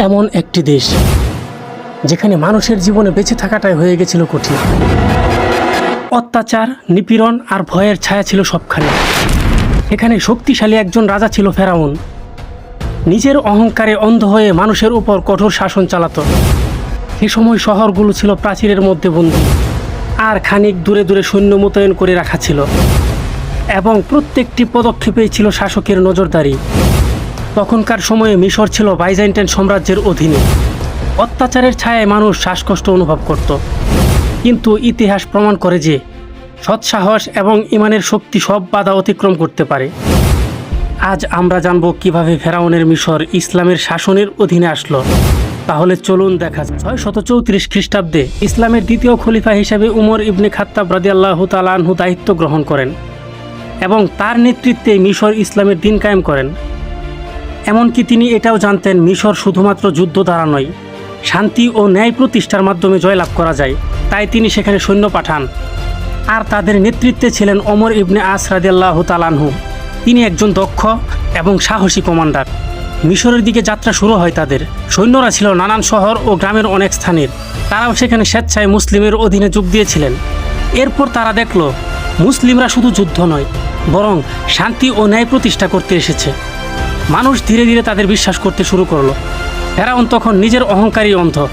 এমন একটি দেশ যেখানে মানুষের জীবনে বেঁচে থাকাটাই হয়ে গেছিল কঠিন। অত্যাচার, নিপীড়ন আর ভয়ের ছায়া ছিল সবখানে। এখানে শক্তিশালী একজন রাজা ছিল ফেরাউন। নিজের অহংকারে অন্ধ হয়ে মানুষের উপর কঠোর শাসন চালাতো। সে সময় শহরগুলো ছিল প্রাচীরের মধ্যে বন্দী আর খানিক দূরে দূরে সৈন্য মোতায়েন করে রাখা ছিল। এবং প্রত্যেকটি পদক্ষেপেই ছিল শাসকের নজরদারি। তখনকার সময়ে মিশর ছিল বাইজেন্টাইন সাম্রাজ্যের অধীনে। অত্যাচারের ছায়ায় মানুষ শ্বাসকষ্ট অনুভব করত। কিন্তু ইতিহাস প্রমাণ করে যে, সৎসাহস এবং ইমানের শক্তি সব বাধা অতিক্রম করতে পারে। আজ আমরা জানব কীভাবে ফেরাউনের মিশর ইসলামের শাসনের অধীনে আসলো। তাহলে চলুন দেখা যায় ছয় শত চৌত্রিশ খ্রিস্টাব্দে ইসলামের দ্বিতীয় খলিফা হিসেবে উমর ইবনে খাত্তাব রাদিয়াল্লাহ তালানহু দায়িত্ব গ্রহণ করেন এবং তার নেতৃত্বে মিশর ইসলামের দিন কায়েম করেন। এমনকি তিনি এটাও জানতেন মিশর শুধুমাত্র যুদ্ধ দ্বারা নয়, শান্তি ও ন্যায় প্রতিষ্ঠার মাধ্যমে জয়লাভ করা যায়, তাই তিনি সেখানে সৈন্য পাঠান। আর তাদের নেতৃত্বে ছিলেন অমর ইবনে আস রাদিয়াল্লাহ তালানহু তিনি একজন দক্ষ এবং সাহসী কমান্ডার। মিশরের দিকে যাত্রা শুরু হয় তাদের। সৈন্যরা ছিল নানান শহর ও গ্রামের অনেক স্থানের। তারাও সেখানে স্বেচ্ছায় মুসলিমের অধীনে যোগ দিয়েছিলেন। এরপর তারা দেখল, মুসলিমরা শুধু যুদ্ধ নয়, বরং শান্তি ও ন্যায় প্রতিষ্ঠা করতে এসেছে। মানুষ ধীরে ধীরে তাদের বিশ্বাস করতে শুরু করল। ফেরাউন তখন নিজের অহংকারী অন্ধ।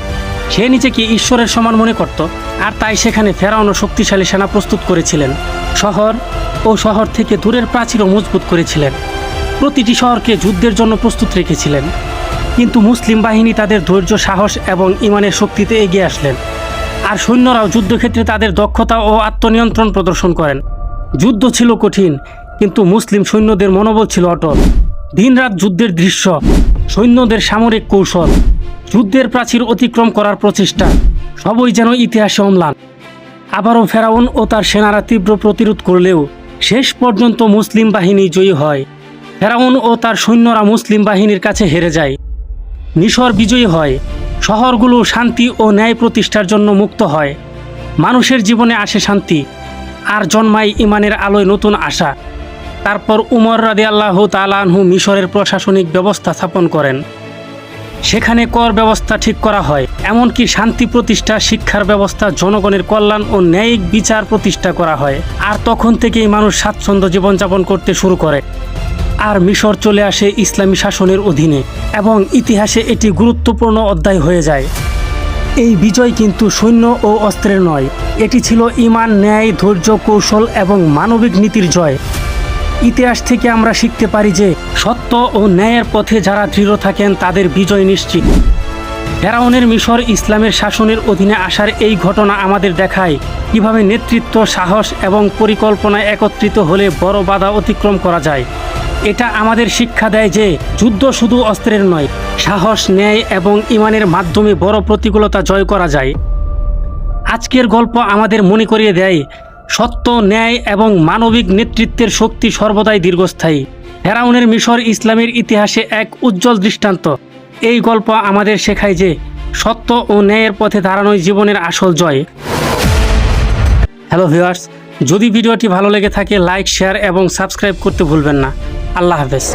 সে নিজেকে ঈশ্বরের সমান মনে করত? আর তাই সেখানে ফেরাউনও শক্তিশালী সেনা প্রস্তুত করেছিলেন। শহর ও শহর থেকে দূরের প্রাচীরও মজবুত করেছিলেন। প্রতিটি শহরকে যুদ্ধের জন্য প্রস্তুত রেখেছিলেন। কিন্তু মুসলিম বাহিনী তাদের ধৈর্য, সাহস এবং ইমানের শক্তিতে এগিয়ে আসলেন। আর সৈন্যরাও যুদ্ধক্ষেত্রে তাদের দক্ষতা ও আত্মনিয়ন্ত্রণ প্রদর্শন করেন। যুদ্ধ ছিল কঠিন, কিন্তু মুসলিম সৈন্যদের মনোবল ছিল অটল। দিনরাত যুদ্ধের দৃশ্য, সৈন্যদের সামরিক কৌশল, যুদ্ধের প্রাচীর অতিক্রম করার প্রচেষ্টা, সবই যেন ইতিহাসে অম্লান। আবারও ফেরাউন ও তার সেনারা তীব্র প্রতিরোধ করলেও শেষ পর্যন্ত মুসলিম বাহিনী জয়ী হয়। ফেরাউন ও তার সৈন্যরা মুসলিম বাহিনীর কাছে হেরে যায়। মিশর বিজয়ী হয়, শহরগুলো শান্তি ও ন্যায় প্রতিষ্ঠার জন্য মুক্ত হয়। মানুষের জীবনে আসে শান্তি, আর জন্মায় ইমানের আলোয় নতুন আশা। তারপর উমর রাদি আল্লাহ তালানহু মিশরের প্রশাসনিক ব্যবস্থা স্থাপন করেন। সেখানে কর ব্যবস্থা ঠিক করা হয়, এমনকি শান্তি প্রতিষ্ঠা, শিক্ষার ব্যবস্থা, জনগণের কল্যাণ ও ন্যায়িক বিচার প্রতিষ্ঠা করা হয়। আর তখন থেকেই মানুষ স্বাচ্ছন্দ্য জীবনযাপন করতে শুরু করে। আর মিশর চলে আসে ইসলামী শাসনের অধীনে এবং ইতিহাসে এটি গুরুত্বপূর্ণ অধ্যায় হয়ে যায়। এই বিজয় কিন্তু সৈন্য ও অস্ত্রের নয়, এটি ছিল ইমান, ন্যায়, ধৈর্য, কৌশল এবং মানবিক নীতির জয়। ইতিহাস থেকে আমরা শিখতে পারি যে সত্য ও ন্যায়ের পথে যারা দৃঢ় থাকেন, তাদের বিজয় নিশ্চিত। ফেরাউনের মিশর ইসলামের শাসনের অধীনে আসার এই ঘটনা আমাদের দেখায় কীভাবে নেতৃত্ব, সাহস এবং পরিকল্পনায় একত্রিত হলে বড় বাধা অতিক্রম করা যায়। এটা আমাদের শিক্ষা দেয় যে যুদ্ধ শুধু অস্ত্রের নয়, সাহস, ন্যায় এবং ইমানের মাধ্যমে বড় প্রতিকূলতা জয় করা যায়। আজকের গল্প আমাদের মনে করিয়ে দেয় সত্য, ন্যায় এবং মানবিক নেতৃত্বের শক্তি সর্বদাই দীর্ঘস্থায়ী। ফেরাউনের মিশর ইসলামের ইতিহাসে এক উজ্জ্বল দৃষ্টান্ত। এই গল্প আমাদের শেখায় যে সত্য ও ন্যায়ের পথে দাঁড়ানোই জীবনের আসল জয়। হ্যালো ভিউয়ার্স, যদি ভিডিওটি ভালো লেগে থাকে, লাইক, শেয়ার এবং সাবস্ক্রাইব করতে ভুলবেন না। আল্লাহ হাফেজ।